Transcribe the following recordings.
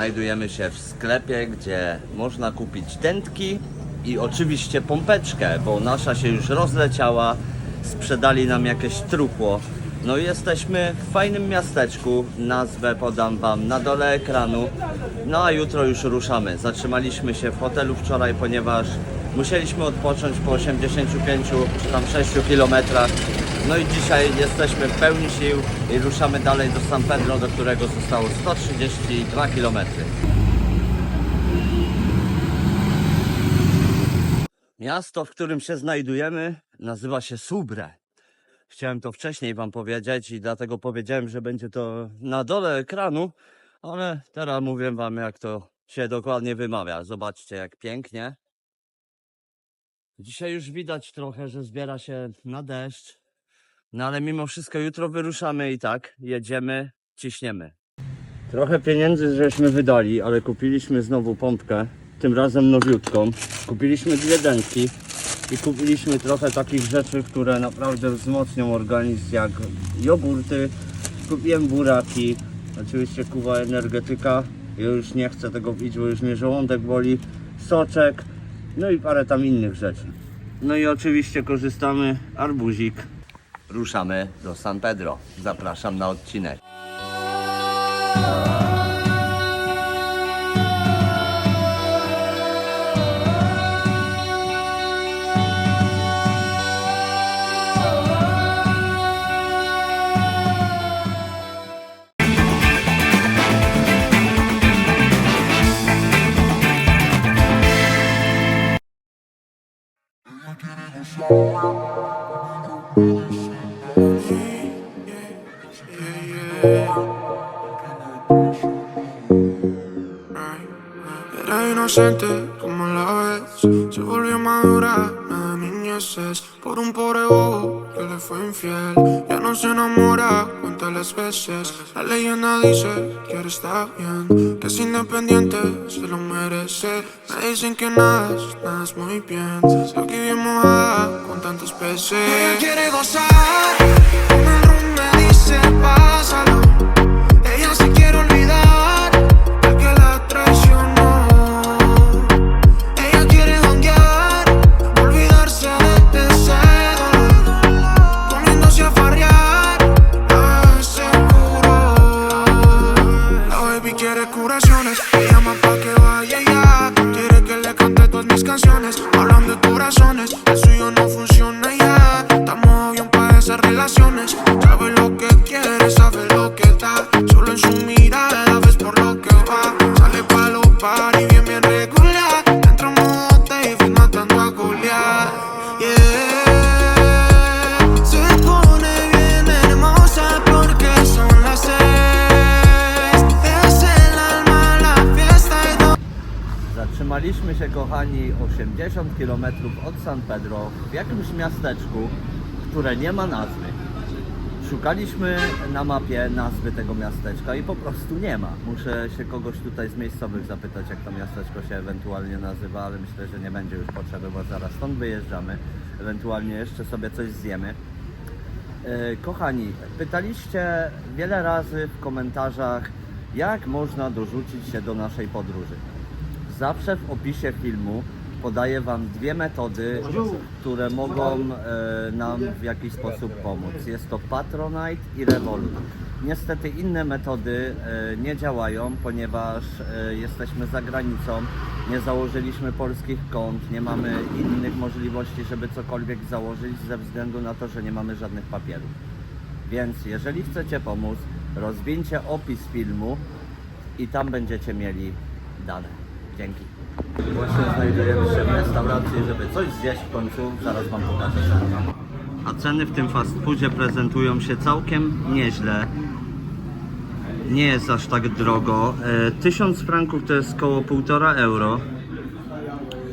Znajdujemy się w sklepie, gdzie można kupić tętki i oczywiście pompeczkę, bo nasza się już rozleciała. Sprzedali nam jakieś trupło. No i jesteśmy w fajnym miasteczku. Nazwę podam Wam na dole ekranu. No a jutro już ruszamy. Zatrzymaliśmy się w hotelu wczoraj, ponieważ musieliśmy odpocząć po 85 czy tam 6 kilometrach. No i dzisiaj jesteśmy w pełni sił i ruszamy dalej do San Pedro, do którego zostało 132 km. Miasto, w którym się znajdujemy, nazywa się Subre. Chciałem to wcześniej Wam powiedzieć i dlatego powiedziałem, że będzie to na dole ekranu, ale teraz mówię Wam, jak to się dokładnie wymawia. Zobaczcie, jak pięknie. Dzisiaj już widać trochę, że zbiera się na deszcz, no ale mimo wszystko jutro wyruszamy i tak, jedziemy, ciśniemy. Trochę pieniędzy żeśmy wydali, ale kupiliśmy znowu pompkę, tym razem nowiutką. Kupiliśmy dwie dętki i kupiliśmy trochę takich rzeczy, które naprawdę wzmocnią organizm, jak jogurty. Kupiłem buraki, oczywiście kuwa energetyka. Ja już nie chcę tego pić, bo już mnie żołądek boli. Soczek, no i parę tam innych rzeczy. No i oczywiście korzystamy arbuzik. Ruszamy do San Pedro. Zapraszam na odcinek. Era inocente como la ves Se volvió madura, la niñeces Por un pobre bobo que le fue infiel Ya no se enamora, cuenta las veces. La leyenda dice que ahora está bien Que es independiente, se lo merece. Me dicen que nada, nada es muy bien. Aquí bien mojada, con tantos peces. Ella quiere gozar Con rum me dice pásalo km od San Pedro w jakimś miasteczku, które nie ma nazwy. Szukaliśmy na mapie nazwy tego miasteczka i po prostu nie ma. Muszę się kogoś tutaj z miejscowych zapytać, jak to miasteczko się ewentualnie nazywa, ale myślę, że nie będzie już potrzeby, bo zaraz stąd wyjeżdżamy. Ewentualnie jeszcze sobie coś zjemy. E, Kochani, pytaliście wiele razy w komentarzach, jak można dorzucić się do naszej podróży. Zawsze w opisie filmu podaję Wam dwie metody, które mogą e, nam w jakiś sposób pomóc. Jest to Patronite i Revolut. Niestety inne metody e, nie działają, ponieważ e, jesteśmy za granicą, nie założyliśmy polskich kont, nie mamy innych możliwości, żeby cokolwiek założyć ze względu na to, że nie mamy żadnych papierów. Więc jeżeli chcecie pomóc, rozwincie opis filmu i tam będziecie mieli dane. Dzięki. Właśnie znajdujemy się w restauracji, żeby coś zjeść w końcu. Zaraz Wam pokażę. A ceny w tym fast foodzie prezentują się całkiem nieźle. Nie jest aż tak drogo. E, 1000 franków to jest około 1,5 euro.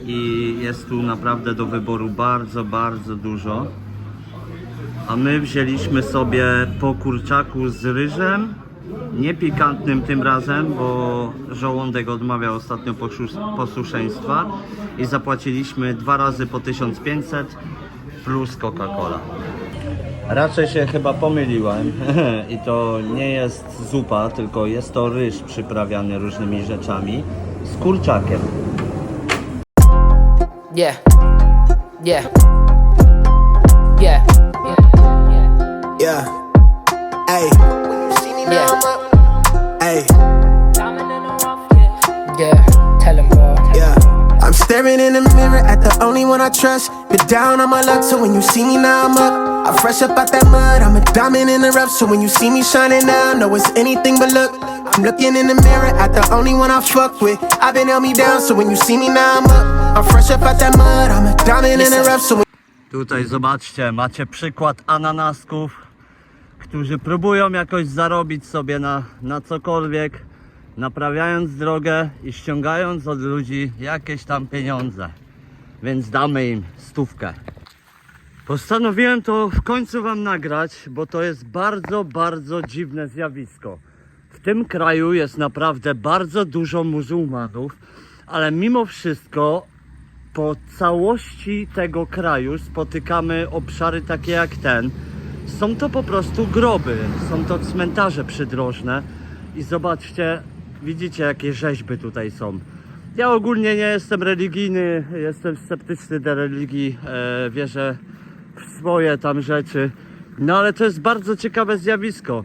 I jest tu naprawdę do wyboru bardzo, bardzo dużo. A my wzięliśmy sobie po kurczaku z ryżem, nie pikantnym tym razem, bo żołądek odmawiał ostatnio posłuszeństwa i zapłaciliśmy dwa razy po 1500 plus Coca-Cola. Raczej się chyba pomyliłem i to nie jest zupa, tylko jest to ryż przyprawiany różnymi rzeczami z kurczakiem. Yeah. Yeah. Yeah. Yeah. Yeah. Hey. Yeah. Hey. Yeah. Tell him, bro. Yeah. I'm staring in the mirror at the only one I trust. Been down on my luck, so when you see me now I'm up. I'm fresh up out that mud, I'm a diamond in the rough. So when you see me shining now, know it's anything but luck. I'm looking in the mirror at the only one I fuck with. I've been held me down, so when you see me now I'm up. I'm fresh up out that mud, I'm a diamond in the rough. So when Tutaj zobaczcie, macie przykład ananasków, którzy próbują jakoś zarobić sobie na, na cokolwiek, naprawiając drogę i ściągając od ludzi jakieś tam pieniądze. Więc damy im stówkę. Postanowiłem to w końcu Wam nagrać, bo to jest bardzo, bardzo dziwne zjawisko. W tym kraju jest naprawdę bardzo dużo muzułmanów, ale mimo wszystko po całości tego kraju spotykamy obszary takie jak ten. Są to po prostu groby, są to cmentarze przydrożne i zobaczcie, widzicie jakie rzeźby tutaj są. Ja ogólnie nie jestem religijny, jestem sceptyczny do religii, e, wierzę w swoje tam rzeczy. No ale to jest bardzo ciekawe zjawisko.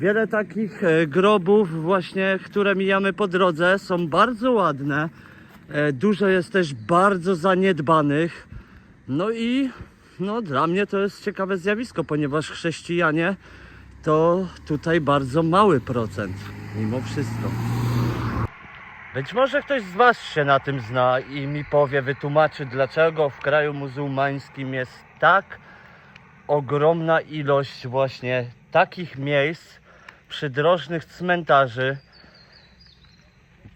Wiele takich e, grobów właśnie, które mijamy po drodze są bardzo ładne. E, Dużo jest też bardzo zaniedbanych. No i no, dla mnie to jest ciekawe zjawisko, ponieważ chrześcijanie to tutaj bardzo mały procent, mimo wszystko. Być może ktoś z Was się na tym zna i mi powie, wytłumaczy, dlaczego w kraju muzułmańskim jest tak ogromna ilość właśnie takich miejsc, przydrożnych cmentarzy,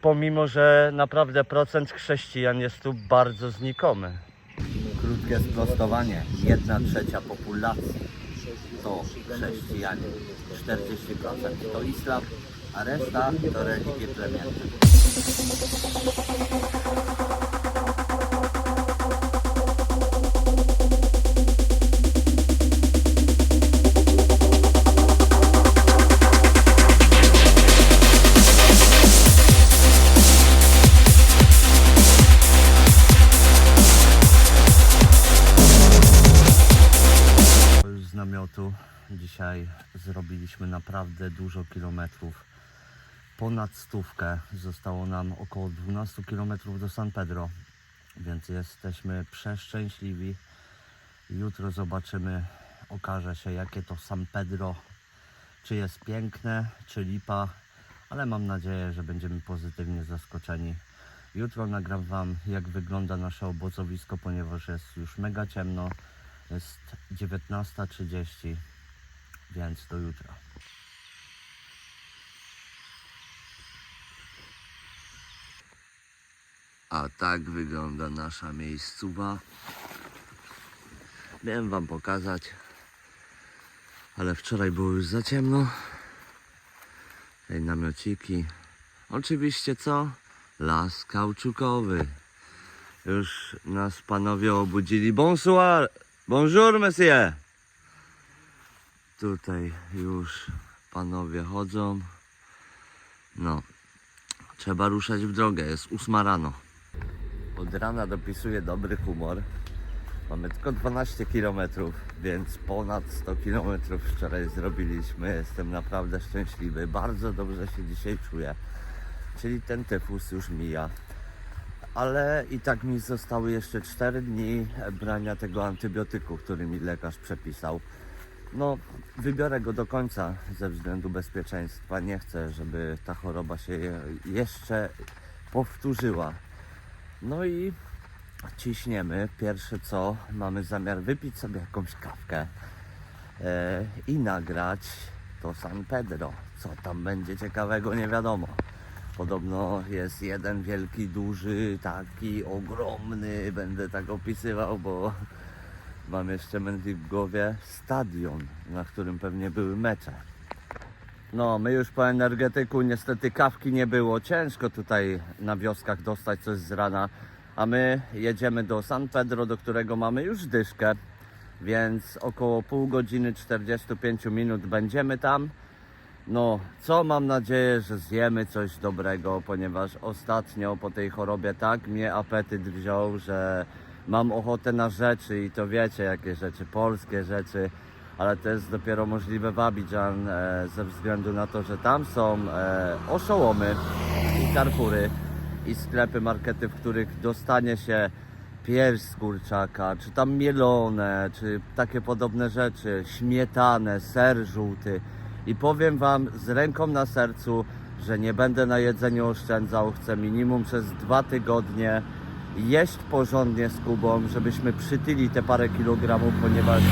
pomimo że naprawdę procent chrześcijan jest tu bardzo znikomy. Krótkie sprostowanie. Jedna trzecia populacji to chrześcijanie. 40% to islam, a reszta to religie plemienne. Dzisiaj zrobiliśmy naprawdę dużo kilometrów. Ponad stówkę. Zostało nam około 12 kilometrów do San Pedro, więc jesteśmy przeszczęśliwi. Jutro zobaczymy, okaże się jakie to San Pedro, czy jest piękne, czy lipa, ale mam nadzieję, że będziemy pozytywnie zaskoczeni. Jutro nagram Wam, jak wygląda nasze obozowisko, ponieważ jest już mega ciemno. Jest 19.30, więc do jutra. A tak wygląda nasza miejscowa. Miałem Wam pokazać, ale wczoraj było już za ciemno. Tutaj namiociki. Oczywiście co? Las kauczukowy. Już nas panowie obudzili. Bonsoir! Bonjour, monsieur! Tutaj już panowie chodzą. No, trzeba ruszać w drogę. Jest ósma rano. Od rana dopisuje dobry humor. Mamy tylko 12 km, więc ponad 100 km wczoraj zrobiliśmy. Jestem naprawdę szczęśliwy. Bardzo dobrze się dzisiaj czuję. Czyli ten tyfus już mija ale i tak mi zostały jeszcze 4 dni brania tego antybiotyku, który mi lekarz przepisał. No, wybiorę go do końca ze względu bezpieczeństwa. Nie chcę, żeby ta choroba się je- jeszcze powtórzyła. No i ciśniemy. Pierwsze co, mamy zamiar wypić sobie jakąś kawkę e, i nagrać to San Pedro. Co tam będzie ciekawego, nie wiadomo. Podobno jest jeden wielki, duży, taki ogromny, będę tak opisywał, bo mam jeszcze mętlik w głowie, stadion, na którym pewnie były mecze. No, my już po energetyku, niestety kawki nie było, ciężko tutaj na wioskach dostać coś z rana, a my jedziemy do San Pedro, do którego mamy już dyszkę, więc około pół godziny 45 minut będziemy tam. No, co mam nadzieję, że zjemy coś dobrego, ponieważ ostatnio po tej chorobie tak mnie apetyt wziął, że mam ochotę na rzeczy i to wiecie jakie rzeczy, polskie rzeczy, ale to jest dopiero możliwe w Abidżan e, ze względu na to, że tam są e, oszołomy i karpury i sklepy, markety, w których dostanie się pierś z kurczaka, czy tam mielone, czy takie podobne rzeczy, śmietanę, ser żółty. I powiem Wam z ręką na sercu, że nie będę na jedzeniu oszczędzał. Chcę minimum przez dwa tygodnie jeść porządnie z Kubą, żebyśmy przytyli te parę kilogramów, ponieważ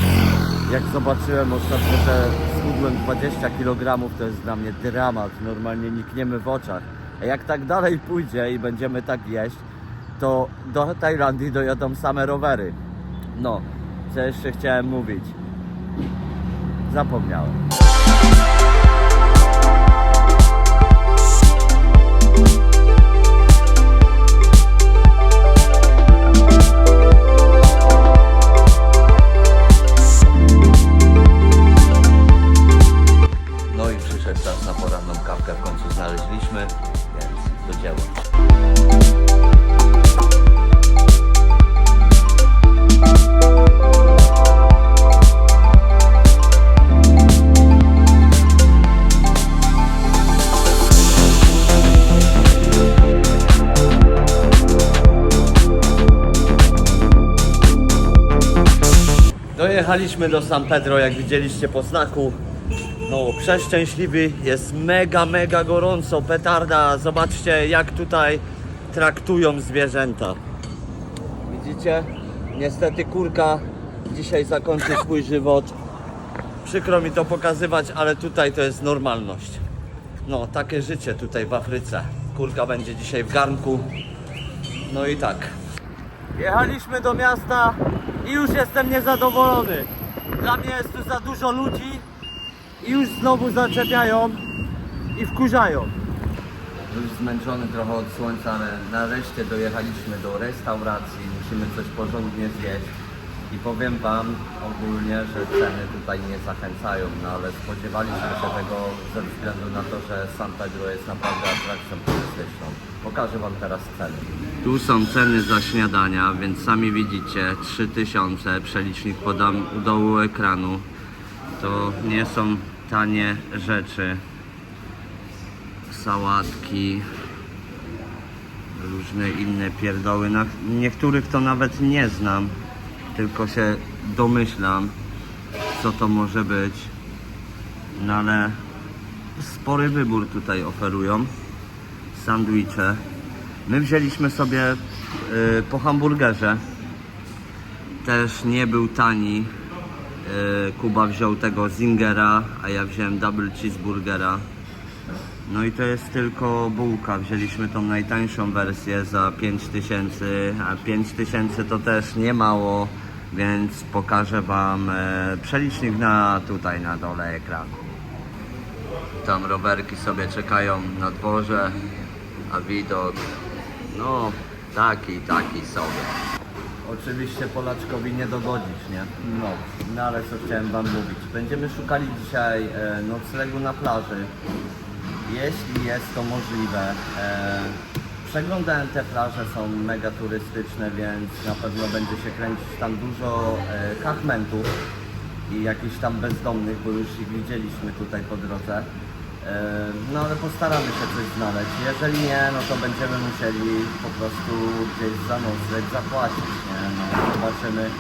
jak zobaczyłem ostatnio, że schudłem 20 kg, to jest dla mnie dramat. Normalnie nikniemy w oczach. A jak tak dalej pójdzie i będziemy tak jeść, to do Tajlandii dojadą same rowery. No, co jeszcze chciałem mówić? Zapomniałem. Dojechaliśmy do San Pedro, jak widzieliście po znaku. No, przeszczęśliwy, jest mega, mega gorąco, petarda. Zobaczcie, jak tutaj traktują zwierzęta. Widzicie? Niestety kurka dzisiaj zakończy swój żywot. Przykro mi to pokazywać, ale tutaj to jest normalność. No, takie życie tutaj w Afryce. Kurka będzie dzisiaj w garnku. No i tak. Jechaliśmy do miasta i już jestem niezadowolony. Dla mnie jest tu za dużo ludzi i już znowu zaczepiają i wkurzają. Już zmęczony trochę od słońca, ale nareszcie dojechaliśmy do restauracji. Musimy coś porządnie zjeść. I powiem Wam ogólnie, że ceny tutaj nie zachęcają, no ale spodziewaliśmy się tego ze względu na to, że San Pedro jest naprawdę atrakcją turystyczną. Pokażę Wam teraz ceny. Tu są ceny za śniadania, więc sami widzicie 3000, przelicznik podam u dołu ekranu. To nie są tanie rzeczy. Sałatki, różne inne pierdoły. Na niektórych to nawet nie znam, tylko się domyślam, co to może być. No ale spory wybór tutaj oferują. Sandwicze. My wzięliśmy sobie y, po hamburgerze. Też nie był tani. Y, Kuba wziął tego Zingera, a ja wziąłem double cheeseburgera. No i to jest tylko bułka. Wzięliśmy tą najtańszą wersję za 5000, a 5000 to też nie mało, więc pokażę Wam e, przelicznik na tutaj na dole ekranu. Tam rowerki sobie czekają na dworze, a widok no taki, taki sobie. Oczywiście Polaczkowi nie dogodzisz, nie? No, no ale co chciałem Wam mówić. Będziemy szukali dzisiaj e, noclegu na plaży jeśli jest to możliwe. E, przeglądałem te plaże, są mega turystyczne, więc na pewno będzie się kręcić tam dużo e, kachmentów i jakichś tam bezdomnych, bo już ich widzieliśmy tutaj po drodze. No ale postaramy się coś znaleźć. Jeżeli nie, no to będziemy musieli po prostu gdzieś za zapłacić, nie? No, zobaczymy.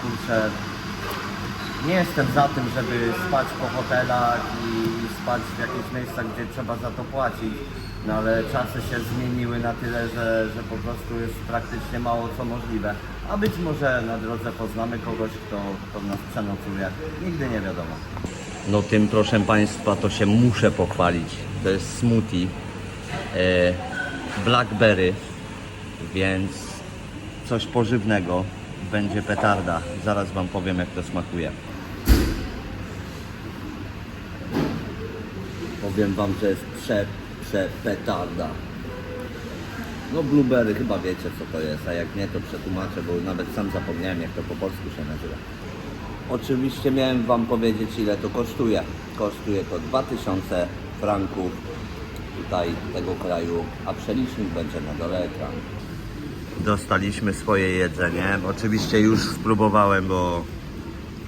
Kurczę, nie jestem za tym, żeby spać po hotelach i spać w jakichś miejscach, gdzie trzeba za to płacić. No ale czasy się zmieniły na tyle, że, że po prostu jest praktycznie mało co możliwe. A być może na drodze poznamy kogoś, kto, kto nas przenocuje. Nigdy nie wiadomo. No tym proszę Państwa to się muszę pochwalić. To jest smoothie e, blackberry, więc coś pożywnego będzie petarda. Zaraz Wam powiem jak to smakuje. Powiem Wam, że jest prze, prze petarda. No blueberry chyba wiecie co to jest, a jak nie to przetłumaczę, bo nawet sam zapomniałem jak to po polsku się nazywa. Oczywiście miałem Wam powiedzieć ile to kosztuje. Kosztuje to 2000 franków tutaj tego kraju, a przelicznik będzie na dole ekranu. Dostaliśmy swoje jedzenie. Oczywiście już spróbowałem, bo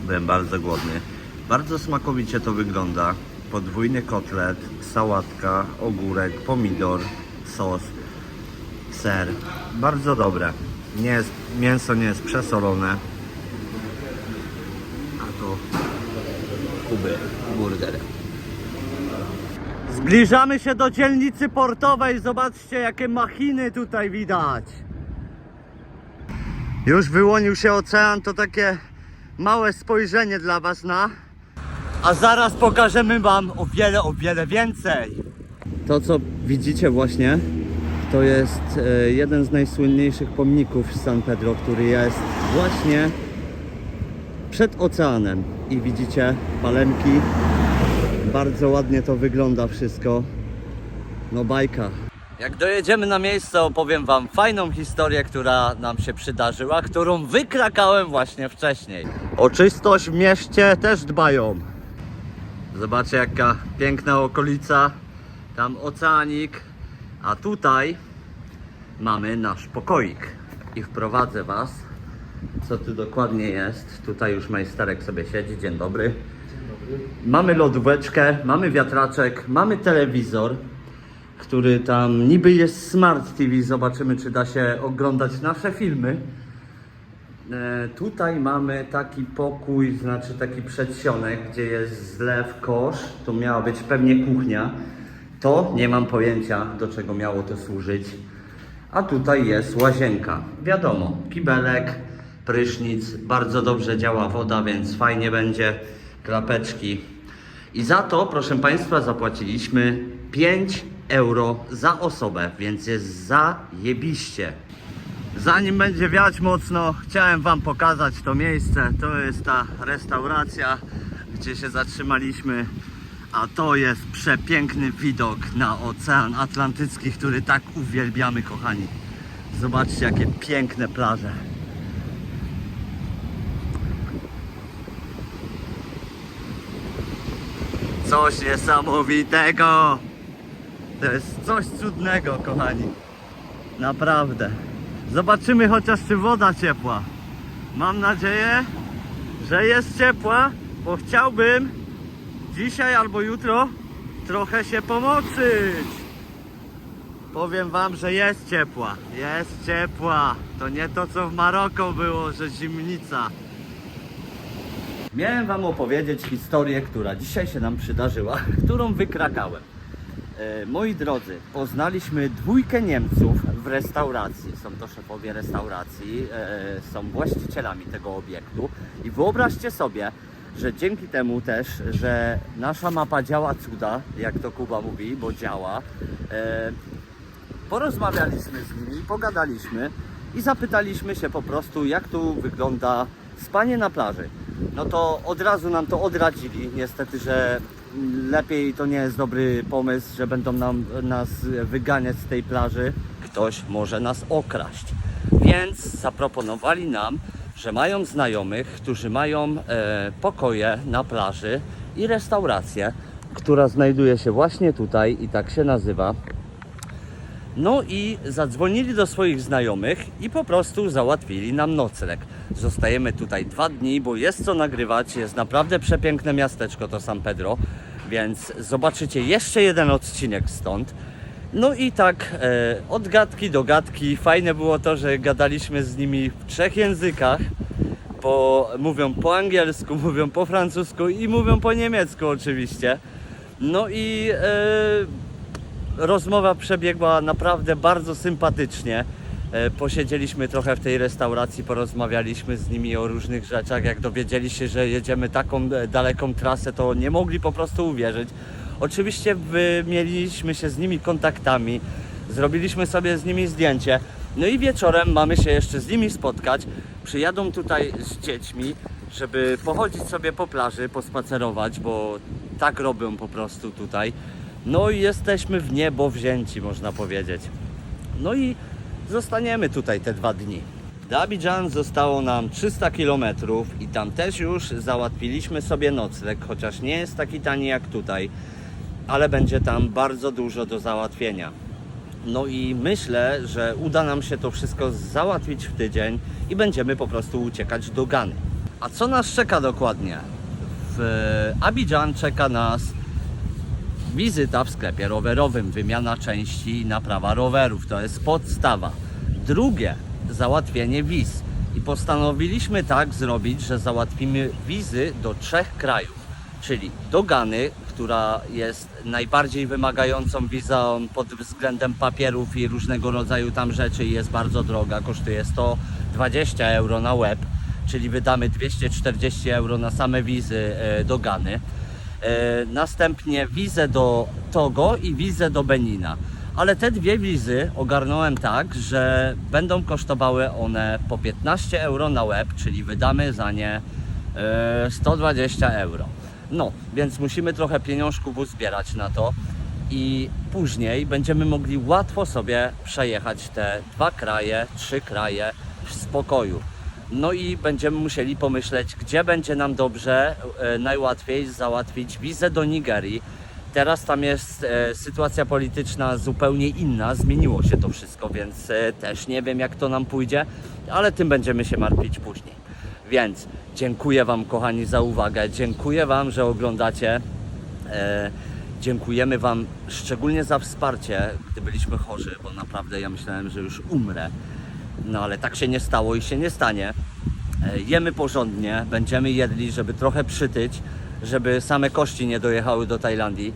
byłem bardzo głodny. Bardzo smakowicie to wygląda. Podwójny kotlet, sałatka, ogórek, pomidor, sos, ser. Bardzo dobre. Nie jest, mięso nie jest przesolone. A to kuby burger. Zbliżamy się do dzielnicy portowej. Zobaczcie, jakie machiny tutaj widać. Już wyłonił się ocean, to takie małe spojrzenie dla Was na. A zaraz pokażemy Wam o wiele, o wiele więcej. To, co widzicie właśnie, to jest e, jeden z najsłynniejszych pomników San Pedro, który jest właśnie przed oceanem. I widzicie palemki. Bardzo ładnie to wygląda wszystko. No bajka. Jak dojedziemy na miejsce, opowiem Wam fajną historię, która nam się przydarzyła, którą wykrakałem właśnie wcześniej. O czystość w mieście też dbają. Zobaczcie jaka piękna okolica. Tam oceanik, a tutaj mamy nasz pokoik. I wprowadzę Was, co tu dokładnie jest. Tutaj już majsterek sobie siedzi. Dzień dobry. Mamy lodóweczkę, mamy wiatraczek, mamy telewizor, który tam niby jest Smart TV. Zobaczymy, czy da się oglądać nasze filmy. E, tutaj mamy taki pokój, znaczy taki przedsionek, gdzie jest zlew, kosz. Tu miała być pewnie kuchnia. To nie mam pojęcia, do czego miało to służyć. A tutaj jest łazienka. Wiadomo, kibelek, prysznic, bardzo dobrze działa woda, więc fajnie będzie. Klapeczki. I za to, proszę Państwa, zapłaciliśmy 5 euro za osobę, więc jest zajebiście. Zanim będzie wiać mocno, chciałem Wam pokazać to miejsce. To jest ta restauracja, gdzie się zatrzymaliśmy. A to jest przepiękny widok na Ocean Atlantycki, który tak uwielbiamy, kochani. Zobaczcie, jakie piękne plaże. Coś niesamowitego. To jest coś cudnego, kochani. Naprawdę. Zobaczymy chociaż czy woda ciepła. Mam nadzieję, że jest ciepła, bo chciałbym dzisiaj albo jutro trochę się pomoczyć. Powiem wam, że jest ciepła. Jest ciepła. To nie to co w Maroko było, że zimnica. Miałem wam opowiedzieć historię, która dzisiaj się nam przydarzyła, którą wykrakałem. E, moi drodzy, poznaliśmy dwójkę Niemców w restauracji. Są to szefowie restauracji, e, są właścicielami tego obiektu. I wyobraźcie sobie, że dzięki temu też, że nasza mapa działa cuda, jak to Kuba mówi, bo działa. E, porozmawialiśmy z nimi, pogadaliśmy i zapytaliśmy się po prostu, jak tu wygląda spanie na plaży. No to od razu nam to odradzili. Niestety, że lepiej to nie jest dobry pomysł, że będą nam, nas wyganiać z tej plaży. Ktoś może nas okraść. Więc zaproponowali nam, że mają znajomych, którzy mają e, pokoje na plaży i restaurację, która znajduje się właśnie tutaj i tak się nazywa. No i zadzwonili do swoich znajomych i po prostu załatwili nam nocleg. Zostajemy tutaj dwa dni, bo jest co nagrywać. Jest naprawdę przepiękne miasteczko to San Pedro, więc zobaczycie jeszcze jeden odcinek stąd. No i tak e, od gadki do gadki. Fajne było to, że gadaliśmy z nimi w trzech językach. Po, mówią po angielsku, mówią po francusku i mówią po niemiecku oczywiście. No i e, rozmowa przebiegła naprawdę bardzo sympatycznie. E, Posiedzieliśmy trochę w tej restauracji, porozmawialiśmy z nimi o różnych rzeczach. Jak dowiedzieli się, że jedziemy taką e, daleką trasę, to nie mogli po prostu uwierzyć. Oczywiście wymieniliśmy się z nimi kontaktami, zrobiliśmy sobie z nimi zdjęcie. No i wieczorem mamy się jeszcze z nimi spotkać. Przyjadą tutaj z dziećmi, żeby pochodzić sobie po plaży, pospacerować, bo tak robią po prostu tutaj. No i jesteśmy w niebo wzięci, można powiedzieć. No i zostaniemy tutaj te dwa dni. Do Abidżan zostało nam 300 km i tam też już załatwiliśmy sobie nocleg, chociaż nie jest taki tani jak tutaj, ale będzie tam bardzo dużo do załatwienia. No i myślę, że uda nam się to wszystko załatwić w tydzień i będziemy po prostu uciekać do Gany. A co nas czeka dokładnie? W Abidżan czeka nas wizyta w sklepie rowerowym, wymiana części i naprawa rowerów. To jest podstawa. Drugie, załatwienie wiz. I postanowiliśmy tak zrobić, że załatwimy wizy do trzech krajów, czyli do Gany, która jest najbardziej wymagającą wizą pod względem papierów i różnego rodzaju tam rzeczy i jest bardzo droga, kosztuje 120 euro na web, czyli wydamy 240 euro na same wizy e, do Gany. E, następnie wizę do Togo i wizę do Benina. Ale te dwie wizy ogarnąłem tak, że będą kosztowały one po 15 euro na web, czyli wydamy za nie e, 120 euro. No, więc musimy trochę pieniążków uzbierać na to i później będziemy mogli łatwo sobie przejechać te dwa kraje, trzy kraje w spokoju. No i będziemy musieli pomyśleć, gdzie będzie nam dobrze, e, najłatwiej załatwić wizę do Nigerii. Teraz tam jest e, sytuacja polityczna zupełnie inna, zmieniło się to wszystko, więc e, też nie wiem jak to nam pójdzie, ale tym będziemy się martwić później. Więc dziękuję Wam kochani za uwagę, dziękuję Wam, że oglądacie. Dziękujemy Wam szczególnie za wsparcie, gdy byliśmy chorzy, bo naprawdę ja myślałem, że już umrę. No ale tak się nie stało i się nie stanie. E, Jemy porządnie, będziemy jedli, żeby trochę przytyć, żeby same kości nie dojechały do Tajlandii.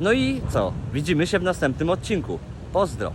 No i co? Widzimy się w następnym odcinku. Pozdro!